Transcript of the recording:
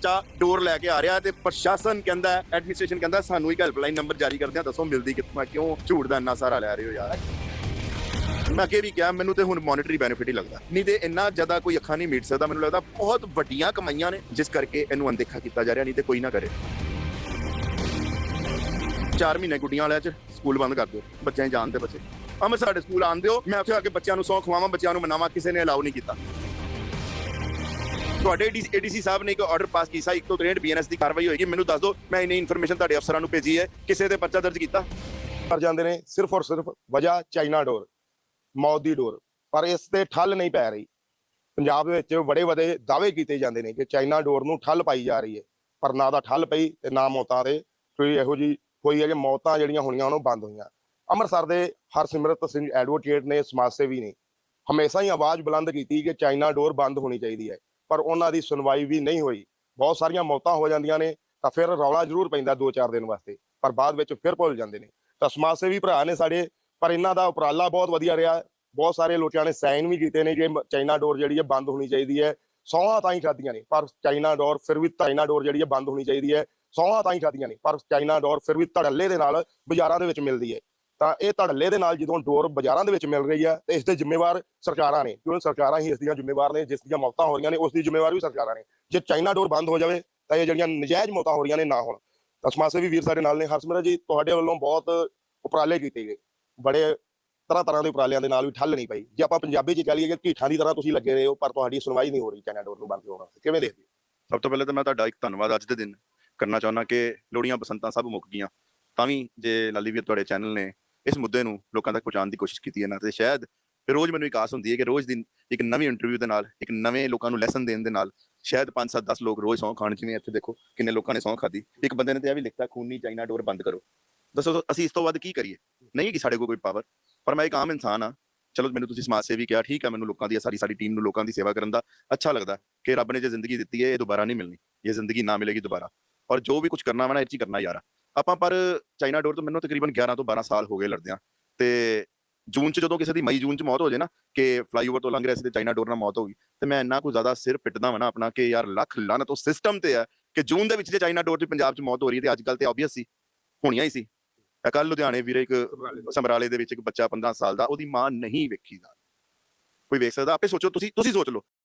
ਬੱਚਾ ਡੋਰ ਲੈ ਕੇ ਆ ਰਿਹਾ ਤੇ ਪ੍ਰਸ਼ਾਸਨ ਕਹਿੰਦਾ ਐਡਮਿਨਿਸਟ੍ਰੇਸ਼ਨ ਕਹਿੰਦਾ, ਸਾਨੂੰ ਇੱਕ ਹੈਲਪਲਾਈਨ ਨੰਬਰ ਜਾਰੀ ਕਰਦੇ ਆ ਦੱਸੋ, ਮਿਲਦੀ ਕਿੱਥੋਂ ਆ, ਕਿਉਂ ਝੂਠ ਦਾ ਇੰਨਾ ਸਾਰਾ ਲੈ ਰਹੇ ਹੋ ਯਾਰ? ਮੈਂ ਅੱਗੇ ਵੀ ਕਿਹਾ, ਮੈਨੂੰ ਤੇ ਹੁਣ ਮੋਨਿਟਰੀ ਬੈਨੀਫਿਟ ਹੀ ਲੱਗਦਾ। ਨਹੀਂ ਤੇ ਇੰਨਾ ਜ਼ਿਆਦਾ ਕੋਈ ਅੱਖਾਂ ਨਹੀਂ ਮੀਟ ਸਕਦਾ, ਮੈਨੂੰ ਲੱਗਦਾ ਬਹੁਤ ਵੱਡੀਆਂ ਕਮਾਈਆਂ ਨੇ, ਜਿਸ ਕਰਕੇ ਇਹਨੂੰ ਅਣਦੇਖਾ ਕੀਤਾ ਜਾ ਰਿਹਾ, ਨਹੀਂ ਤੇ ਕੋਈ ਨਾ ਕਰੇ। 4 ਮਹੀਨੇ ਗੁੱਡੀਆਂ ਵਾਲਿਆਂ ਚ ਸਕੂਲ ਬੰਦ ਕਰ ਦਿਓ, ਬੱਚਿਆਂ ਜਾਣ ਦੇ ਬੱਚੇ। ਅਮਰ ਸਾਡੇ ਸਕੂਲ ਆਣ ਦਿਓ, ਮੈਂ ਉੱਥੇ ਆ ਕੇ ਬੱਚਿਆਂ ਨੂੰ ਸੌ ਖਵਾਵਾਂ, ਬੱਚਿਆਂ ਨੂੰ ਮਨਾਵਾਂ, ਕਿਸੇ ਨੇ ਅਲਾਉ ਨਹੀਂ ਕੀਤਾ। ਤੁਹਾਡੇ ਏਡੀਸੀ ਸਾਹਿਬ ਨੇ ਇੱਕ ਆਰਡਰ ਪਾਸ ਕੀਤਾ 163 ਬੀਐਨਐਸ ਦੀ ਕਾਰਵਾਈ ਹੋਏਗੀ। ਮੈਨੂੰ ਦੱਸ ਦਿਓ, ਮੈਂ ਇਨੀ ਇਨਫੋਰਮੇਸ਼ਨ ਤੁਹਾਡੇ ਅਫਸਰਾਂ ਨੂੰ ਭੇਜੀ ਹੈ, ਕਿਸੇ ਤੇ ਪਰਚਾ ਦਰਜ ਕੀਤਾ? ਕਰ ਜਾਂਦੇ ਨੇ, ਸਿਰਫ ਔਰ ਸਿਰਫ ਵਜ੍ਹਾ ਚਾਈਨਾ ਡੋਰ, ਮੌਤ ਦੀ ਡੋਰ। ਪਰ ਇਸ ਤੇ ਠੱਲ ਨਹੀਂ ਪੈ ਰਹੀ। ਪੰਜਾਬ ਦੇ ਵਿੱਚ ਬੜੇ ਵੱਡੇ ਦਾਅਵੇ ਕੀਤੇ ਜਾਂਦੇ ਨੇ ਕਿ ਚਾਈਨਾ ਡੋਰ ਨੂੰ ਠੱਲ ਪਾਈ ਜਾ ਰਹੀ ਹੈ। ਪਰ ਨਾ ਦਾ ਠੱਲ ਪਈ ਤੇ ਨਾ ਮੌਤਾਂ ਦੇ, ਕੋਈ ਇਹੋ ਜੀ ਕੋਈ ਹੈ ਕਿ ਮੌਤਾਂ ਜਿਹੜੀਆਂ ਹੋਣੀਆਂ ਉਹਨੂੰ ਬੰਦ ਹੋਈਆਂ। ਅੰਮ੍ਰਿਤਸਰ ਦੇ ਹਰਸਿਮਰਤ ਸਿੰਘ ਐਡਵੋਕੇਟ ਨੇ, ਸਮਾਜ ਸੇਵੀ ਨੇ ਹਮੇਸ਼ਾ ਹੀ ਆਵਾਜ਼ ਬੁਲੰਦ ਕੀਤੀ ਕਿ ਚਾਈਨਾ ਡੋਰ ਬੰਦ ਹੋਣੀ ਚਾਹੀਦੀ ਹੈ। ਪਰ ਉਹਨਾਂ ਦੀ ਸੁਣਵਾਈ ਵੀ ਨਹੀਂ ਹੋਈ। ਬਹੁਤ ਸਾਰੀਆਂ ਮੌਤਾਂ ਹੋ ਜਾਂਦੀਆਂ ਨੇ, ਤਾਂ ਫਿਰ ਰੌਲਾ ਜ਼ਰੂਰ ਪੈਂਦਾ 2-4 ਦਿਨ ਵਾਸਤੇ। ਪਰ ਬਾਅਦ ਵਿੱਚ ਫਿਰ ਭੁੱਲ ਜਾਂਦੇ ਨੇ। ਤਾਂ ਸਮਾਜ ਸੇਵੀ ਭਰਾ ਨੇ ਸਾਡੇ, ਪਰ ਇਹਨਾਂ ਦਾ ਉਪਰਾਲਾ ਬਹੁਤ ਵਧੀਆ ਰਿਹਾ। ਬਹੁਤ ਸਾਰੇ ਲੋਕਾਂ ਨੇ ਸਾਈਨ ਵੀ ਕੀਤੇ ਨੇ ਕਿ ਚਾਈਨਾ ਡੋਰ ਜਿਹੜੀ ਹੈ ਬੰਦ ਹੋਣੀ ਚਾਹੀਦੀ ਹੈ। ਸੌਹਾਂ ਤਾਂ ਹੀ ਖਾਧੀਆਂ ਨੇ, ਪਰ ਚਾਈਨਾ ਡੋਰ ਫਿਰ ਵੀ ਚਾਈਨਾ ਡੋਰ ਜਿਹੜੀ ਹੈ ਬੰਦ ਹੋਣੀ ਚਾਹੀਦੀ ਹੈ। ਸੌਹਾਂ ਤਾਂ ਹੀ ਖਾਧੀਆਂ ਨੇ, ਪਰ ਚਾਈਨਾ ਡੋਰ ਫਿਰ ਵੀ ਧੜੱਲੇ ਦੇ ਨਾਲ ਬਾਜ਼ਾਰਾਂ ਦੇ ਵਿੱਚ ਮਿਲਦੀ ਹੈ। ਤਾਂ ਇਹ ਧੜਲੇ ਦੇ ਨਾਲ ਜਦੋਂ ਡੋਰ ਬਾਜ਼ਾਰਾਂ ਦੇ ਵਿੱਚ ਮਿਲ ਰਹੀ ਹੈ, ਤੇ ਇਸ ਦੇ ਜ਼ਿੰਮੇਵਾਰ ਸਰਕਾਰਾਂ ਨੇ ਕਿਉਂਕਿ ਸਰਕਾਰਾਂ ਹੀ ਇਸ ਦੀਆਂ ਜ਼ਿੰਮੇਵਾਰ ਨੇ, ਜਿਸ ਦੀਆਂ ਮੌਤਾਂ ਹੋ ਰਹੀਆਂ ਨੇ ਉਸ ਦੀ ਜ਼ਿੰਮੇਵਾਰ ਵੀ ਸਰਕਾਰਾਂ ਨੇ। ਜੇ ਚਾਈਨਾ ਡੋਰ ਬੰਦ ਹੋ ਜਾਵੇ, ਤਾਂ ਇਹ ਜਿਹੜੀਆਂ ਨਜਾਇਜ਼ ਮੌਤਾਂ ਹੋ ਰਹੀਆਂ ਨੇ, ਨਾ ਹੋਣ। ਤਾਂ ਸਮਾਜ ਸੇਵੀ ਵੀਰ ਸਾਡੇ ਨਾਲ ਨੇ, ਹਰਸਿਮਰਤ ਜੀ, ਤੁਹਾਡੇ ਵੱਲੋਂ ਬਹੁਤ ਉਪਰਾਲੇ ਕੀਤੇ ਗਏ। ਬੜੇ ਤਰ੍ਹਾਂ ਤਰ੍ਹਾਂ ਦੇ ਉਪਰਾਲਿਆਂ ਦੇ ਨਾਲ ਵੀ ਠੱਲ ਨਹੀਂ ਪਈ। ਜੇ ਆਪਾਂ ਪੰਜਾਬੀ ਚ ਕਹਿ ਲਈਏ ਕਿ ਢੀਠਾਂ ਦੀ ਤਰ੍ਹਾਂ ਤੁਸੀਂ ਲੱਗੇ ਰਹੇ ਹੋ, ਪਰ ਤੁਹਾਡੀ ਸੁਣਵਾਈ ਨਹੀਂ ਹੋ ਰਹੀ ਚਾਈਨਾ ਡੋਰ ਨੂੰ ਬੰਦ ਹੋਣਾ ਕਿਵੇਂ ਦੇਖਦੇ ਹੋ? ਸਭ ਤੋਂ ਪਹਿਲਾਂ ਤਾਂ ਮੈਂ ਤੁਹਾਡਾ ਇੱਕ ਧੰਨਵਾਦ ਅੱਜ ਦੇ ਦਿਨ ਕਰਨਾ ਚਾਹੁੰਦਾ ਕਿ ਲੋੜੀਆਂ ਬਸੰਤਾਂ ਸਭ ਮੁੱਕ ਗਈਆਂ। ਤਾਂ ਵੀ ਜੇ ਲਾਲੀ ਵੀਰ ਤੁਹਾਡੇ ਚੈਨਲ ਨੇ ਇਸ ਮੁੱਦੇ ਨੂੰ ਲੋਕਾਂ ਤੱਕ ਪਹੁੰਚਾਉਣ ਦੀ ਕੋਸ਼ਿਸ਼ ਕੀਤੀ ਹੈ ਨਾ ਤੇ ਸ਼ਾਇਦ ਰੋਜ਼ ਮੈਨੂੰ ਇੱਕ ਹੁੰਦੀ ਹੈ ਕਿ ਰੋਜ਼ ਦਿਨ ਇੱਕ ਨਵੀਂ ਇੰਟਰਵਿਊ ਦੇ ਨਾਲ, ਇੱਕ ਨਵੇਂ ਲੋਕਾਂ ਨੂੰ ਲੈਸਨ ਦੇਣ ਦੇ ਨਾਲ ਸ਼ਾਇਦ 5 7 10 ਲੋਕ ਰੋਜ਼ ਸੌਂ ਖਾਣ, ਜਿਵੇਂ ਇੱਥੇ ਦੇਖੋ ਕਿੰਨੇ ਲੋਕਾਂ ਨੇ ਸੌਂ ਖਾਦੀ ਇੱਕ ਬੰਦੇ ਨੇ ਤੇ ਇਹ ਵੀ ਲਿਖਤਾ, ਖੂਨੀ ਚਾਈਨਾ ਡੋਰ ਬੰਦ ਕਰੋ। ਦੱਸੋ ਅਸੀਂ ਇਸ ਤੋਂ ਵੱਧ ਕੀ ਕਰੀਏ? ਨਹੀਂ ਕਿ ਸਾਡੇ ਕੋਲ ਕੋਈ ਪਾਵਰ ਪਰ ਮੈਂ ਇੱਕ ਆਮ ਇਨਸਾਨ ਆ ਚਲੋ ਮੈਨੂੰ ਤੁਸੀਂ ਸਮਾਜ ਸੇਵੀ ਕਿਹਾ, ਠੀਕ ਹੈ, ਮੈਨੂੰ ਲੋਕਾਂ ਦੀ, ਸਾਰੀ ਸਾਡੀ ਟੀਮ ਨੂੰ ਲੋਕਾਂ ਦੀ ਸੇਵਾ ਕਰਨ ਦਾ ਅੱਛਾ ਲੱਗਦਾ ਕਿ ਰੱਬ ਨੇ ਜੇ ਜ਼ਿੰਦਗੀ ਦਿੱਤੀ ਹੈ, ਇਹ ਦੁਬਾਰਾ ਨਹੀਂ ਮਿਲਣੀ। ਇਹ ਜ਼ਿੰਦਗੀ ਨਾ ਮਿਲੇਗੀ, ਦੁਬਾਰਾ। ਔਰ ਜੋ ਵੀ ਕੁਝ ਕਰਨਾ ਵਾ ਨਾ, ਇਹ 'ਚ ਹੀ ਕਰਨਾ ਯਾਰ ਆਪਾਂ ਪਰ ਚਾਈਨਾ ਡੋਰ ਤੋਂ ਮੈਨੂੰ ਤਕਰੀਬਨ 11 ਤੋਂ 12 ਸਾਲ ਹੋ ਗਏ ਲੜਦਿਆਂ। ਤੇ ਜੂਨ ਚ ਜਦੋਂ ਕਿਸੇ ਦੀ ਮਈ ਜੂਨ ਚ ਮੌਤ ਹੋ ਜੇ ਨਾ ਕਿ ਫਲਾਈਓਵਰ ਤੋਂ ਲੰਘ ਰਿਹਾ ਸੀ ਤੇ ਚਾਈਨਾ ਡੋਰ ਨਾਲ ਮੌਤ ਹੋ ਗਈ ਤੇ ਮੈਂ ਇੰਨਾ ਕੁ ਜ਼ਿਆਦਾ ਸਿਰ ਪਿੱਟਦਾ ਵਾ ਨਾ ਆਪਣਾ ਕਿ ਯਾਰ ਲੱਖ ਲਾਨਤ ਉਹ ਸਿਸਟਮ ਤੇ ਹੈ ਕਿ ਜੂਨ ਦੇ ਵਿੱਚ ਜੇ ਚਾਈਨਾ ਡੋਰ ਦੀ ਪੰਜਾਬ ਚ ਮੌਤ ਹੋ ਰਹੀ ਹੈ ਤੇ ਅੱਜ ਕੱਲ ਤੇ ਆਬਵੀਅਸ ਸੀ ਹੋਣੀਆਂ ਹੀ ਸੀ। ਕੱਲ ਲੁਧਿਆਣੇ ਵੀਰੇ ਇੱਕ ਸਮਰਾਲੇ ਦੇ। ਵਿੱਚ ਇੱਕ ਬੱਚਾ 15 ਸਾਲ ਦਾ ਉਹਦੀ ਮਾਂ ਨਹੀਂ ਵੇਖੀ ਦਾ ਕੋਈ ਵੇਖ ਸਕਦਾ? ਆਪੇ ਸੋਚੋ ਤੁਸੀਂ ਤੁਸੀਂ ਸੋਚ ਲਓ।